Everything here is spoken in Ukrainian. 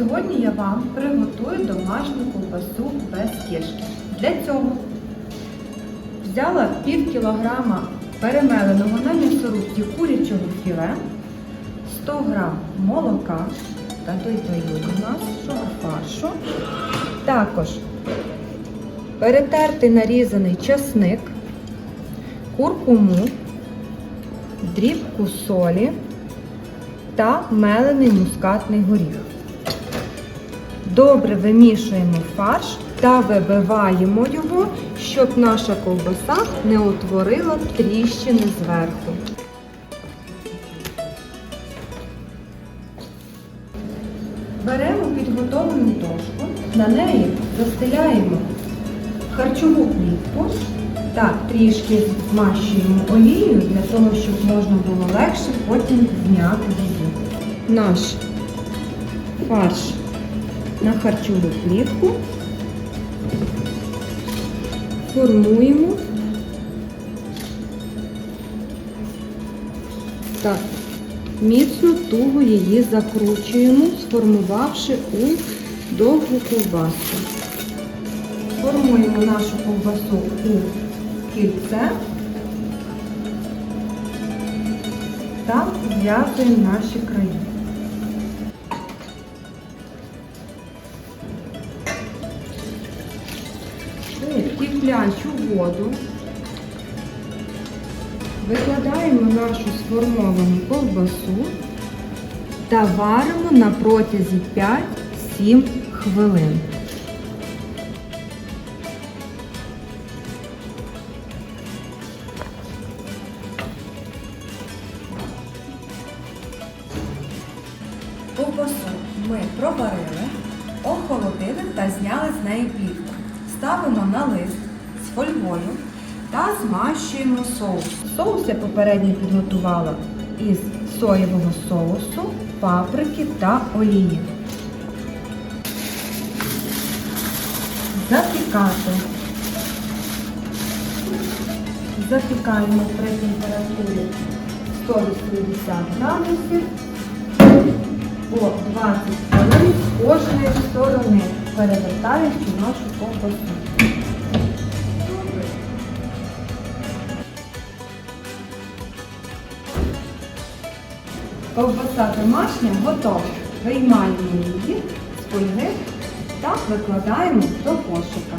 Сьогодні я вам приготую домашню ковбасу без кишки. Для цього взяла пів кілограма перемеленого на м'ясорубці курячого філе, 100 грам молока та той у нас фаршу. Також перетертий нарізаний часник, куркуму, дрібку солі та мелений мускатний горіх. Добре вимішуємо фарш та вибиваємо його, щоб наша ковбаса не утворила тріщини зверху. Беремо підготовлену дошку, на неї застеляємо харчову плівку та трішки змащуємо олією для того, щоб можна було легше потім зняти її. Наш фарш на харчову плівку формуємо та міцно туго її закручуємо, сформувавши у довгу ковбасу. Формуємо нашу ковбасу у кільце та зв'язуємо наші краї. Киплячу воду викладаємо нашу сформовану ковбасу та варимо на протязі 5-7 хвилин. Ковбасу ми проварили, охолодили та зняли з неї плівку. Ставимо на лист з фольгою та змащуємо соус. Соус я попередньо підготувала із соєвого соусу, паприки та олії. Запікати. Запікаємо при температурі 180 градусів по 20 хвилин з кожної сторони, перевертаючи нашу ковбасу. Ковбаса домашня готова. Виймаємо її з фольги та викладаємо до кошика.